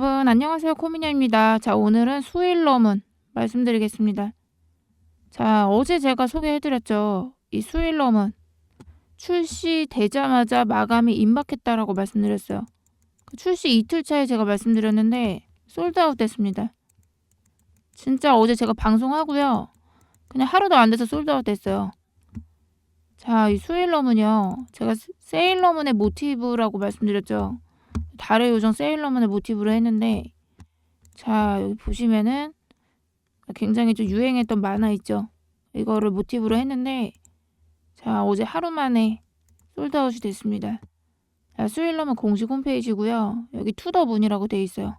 여러분 안녕하세요 코미녀입니다. 자 오늘은 수일러문 말씀드리겠습니다. 자 어제 제가 소개해드렸죠. 이 수일러문 출시되자마자 마감이 임박했다라고 말씀드렸어요. 그 출시 이틀 차에 제가 말씀드렸는데 솔드아웃 됐습니다. 진짜 어제 제가 방송하고요. 그냥 하루도 안 돼서 솔드아웃 됐어요. 자, 이 수일러문이요. 제가 세- 세일러문의 모티브라고 말씀드렸죠. 달의 요정 세일러문을 모티브로 했는데 자 여기 보시면은 굉장히 좀 유행했던 만화 있죠? 이거를 모티브로 했는데 자 어제 하루 만에 솔드아웃이 됐습니다. 자 수일러문 공식 홈페이지고요. 여기 투더문이라고 돼 있어요.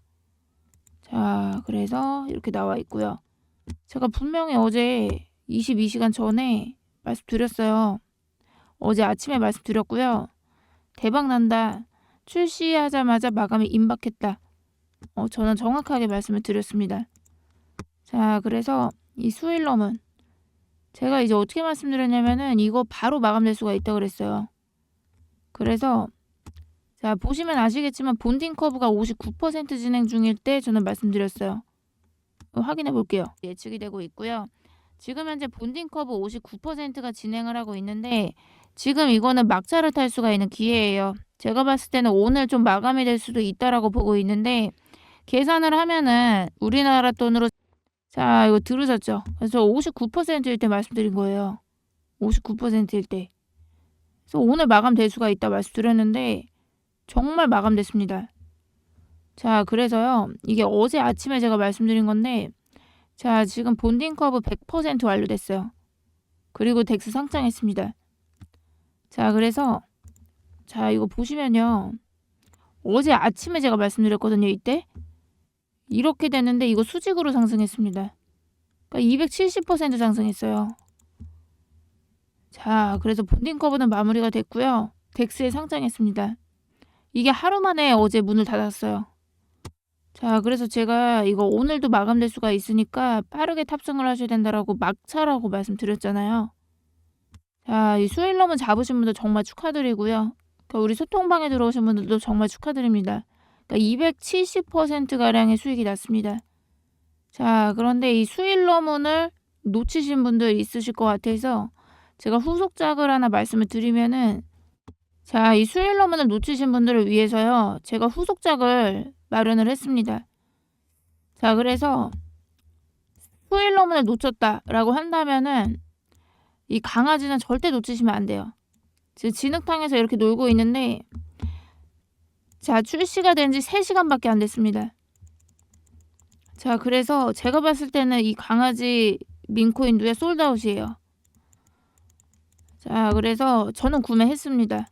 자 그래서 이렇게 나와 있고요. 제가 분명히 어제 22시간 전에 말씀드렸어요. 어제 아침에 말씀드렸고요. 대박 난다 출시하자마자 마감이 임박했다. 어, 저는 정확하게 말씀을 드렸습니다. 자, 그래서 이 수일럼은 제가 이제 어떻게 말씀드렸냐면은 이거 바로 마감될 수가 있다 그랬어요. 그래서 자, 보시면 아시겠지만 본딩 커브가 59% 진행 중일 때 저는 말씀드렸어요. 어, 확인해 볼게요. 예측이 되고 있고요. 지금 현재 본딩 커브 59%가 진행을 하고 있는데 지금 이거는 막차를 탈 수가 있는 기회예요. 제가 봤을 때는 오늘 좀 마감이 될 수도 있다라고 보고 있는데 계산을 하면은 우리나라 돈으로 자 이거 들으셨죠? 그래서 59%일 때 말씀드린 거예요. 59%일 때. 그래서 오늘 마감 될 수가 있다 말씀드렸는데 정말 마감됐습니다. 자 그래서요 이게 어제 아침에 제가 말씀드린 건데 자 지금 본딩 커브 100% 완료됐어요. 그리고 덱스 상장했습니다. 자 그래서 자, 이거 보시면요. 어제 아침에 제가 말씀드렸거든요, 이때. 이렇게 됐는데 이거 수직으로 상승했습니다. 그러니까 270% 상승했어요. 자, 그래서 본딩 커브는 마무리가 됐고요. 덱스에 상장했습니다. 이게 하루 만에 어제 문을 닫았어요. 자, 그래서 제가 이거 오늘도 마감될 수가 있으니까 빠르게 탑승을 하셔야 된다라고 막차라고 말씀드렸잖아요. 자, 이 수일럼은 잡으신 분들 정말 축하드리고요. 그러니까 우리 소통방에 들어오신 분들도 정말 축하드립니다. 그러니까 270%가량의 수익이 났습니다. 자, 그런데 이 수일러문을 놓치신 분들 있으실 것 같아서 제가 후속작을 하나 말씀을 드리면은 자, 이 수일러문을 놓치신 분들을 위해서요. 제가 후속작을 마련을 했습니다. 자, 그래서 수일러문을 놓쳤다라고 한다면은 이 강아지는 절대 놓치시면 안 돼요. 지금 진흙탕에서 이렇게 놀고 있는데 자 출시가 된 지 3시간밖에 안 됐습니다. 자 그래서 제가 봤을 때는 이 강아지 민코인두의 솔드아웃이에요. 자 그래서 저는 구매했습니다.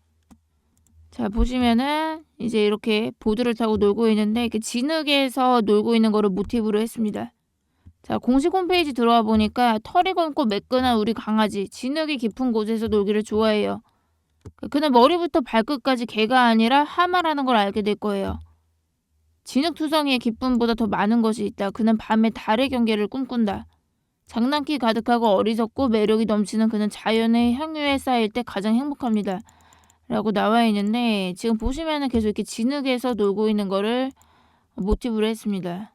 자 보시면은 이제 이렇게 보드를 타고 놀고 있는데 그 진흙에서 놀고 있는 거를 모티브로 했습니다. 자 공식 홈페이지 들어와 보니까 털이 검고 매끈한 우리 강아지 진흙이 깊은 곳에서 놀기를 좋아해요. 그는 머리부터 발끝까지 개가 아니라 하마라는 걸 알게 될 거예요. 진흙투성이의 기쁨보다 더 많은 것이 있다. 그는 밤에 달의 경계를 꿈꾼다. 장난기 가득하고 어리석고 매력이 넘치는 그는 자연의 향유에 쌓일 때 가장 행복합니다. 라고 나와 있는데 지금 보시면은 계속 이렇게 진흙에서 놀고 있는 거를 모티브로 했습니다.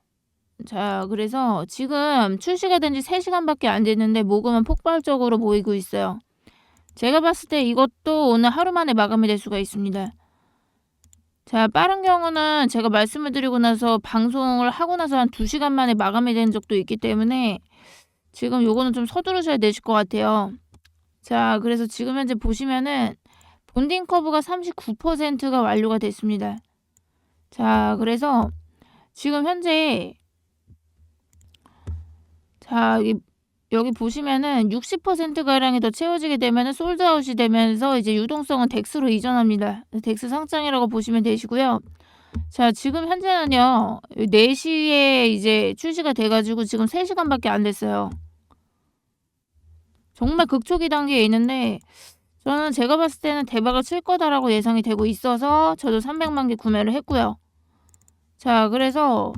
자, 그래서 지금 출시가 된 지 3시간밖에 안 됐는데 모금은 폭발적으로 보이고 있어요. 제가 봤을 때 이것도 오늘 하루 만에 마감이 될 수가 있습니다. 자, 빠른 경우는 제가 말씀을 드리고 나서 방송을 하고 나서 한 2시간 만에 마감이 된 적도 있기 때문에 지금 요거는 좀 서두르셔야 되실 것 같아요. 자, 그래서 지금 현재 보시면은 본딩 커브가 39%가 완료가 됐습니다. 자, 그래서 지금 현재 자, 이 여기 보시면은 60%가량이 더 채워지게 되면은 솔드아웃이 되면서 이제 유동성은 덱스로 이전합니다. 덱스 상장이라고 보시면 되시고요. 자, 지금 현재는요. 4시에 이제 출시가 돼가지고 지금 3시간밖에 안 됐어요. 정말 극초기 단계에 있는데 저는 제가 봤을 때는 대박을 칠 거다라고 예상이 되고 있어서 저도 300만 개 구매를 했고요. 자, 그래서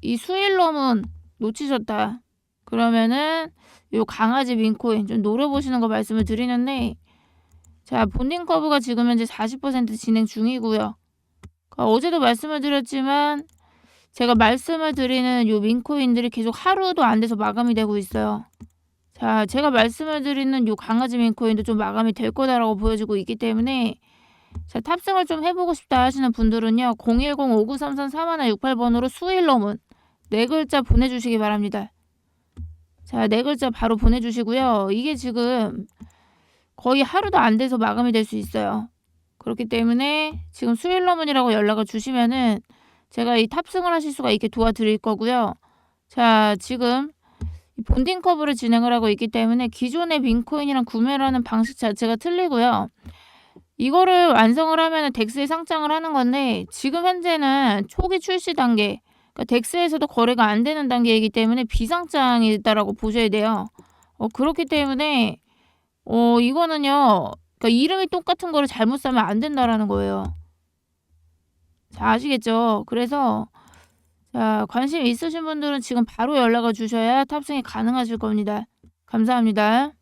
이 수일럼은 놓치셨다. 그러면은 요 강아지 민코인 좀 노려보시는 거 말씀을 드리는데 자 본딩 커브가 지금 현재 40% 진행 중이고요. 그러니까 어제도 말씀을 드렸지만 제가 말씀을 드리는 요 민코인들이 계속 하루도 안 돼서 마감이 되고 있어요. 자, 제가 말씀을 드리는 요 강아지 민코인도 좀 마감이 될 거다라고 보여지고 있기 때문에 자, 탑승을 좀 해보고 싶다 하시는 분들은요. 010-5933-4168번으로 수일로문 네 글자 보내주시기 바랍니다. 자, 네 글자 바로 보내주시고요. 이게 지금 거의 하루도 안 돼서 마감이 될 수 있어요. 그렇기 때문에 지금 수일로문이라고 연락을 주시면은 제가 이 탑승을 하실 수가 있게 도와드릴 거고요. 자, 지금 이 본딩 커브를 진행을 하고 있기 때문에 기존의 민코인이랑 구매를 하는 방식 자체가 틀리고요. 이거를 완성을 하면은 덱스에 상장을 하는 건데 지금 현재는 초기 출시 단계, 그러니까 덱스에서도 거래가 안 되는 단계이기 때문에 비상장이다라고 보셔야 돼요. 어, 그렇기 때문에 어, 이거는요. 그러니까 이름이 똑같은 거를 잘못 사면 안 된다라는 거예요. 자, 아시겠죠? 그래서 자, 관심 있으신 분들은 지금 바로 연락을 주셔야 탑승이 가능하실 겁니다. 감사합니다.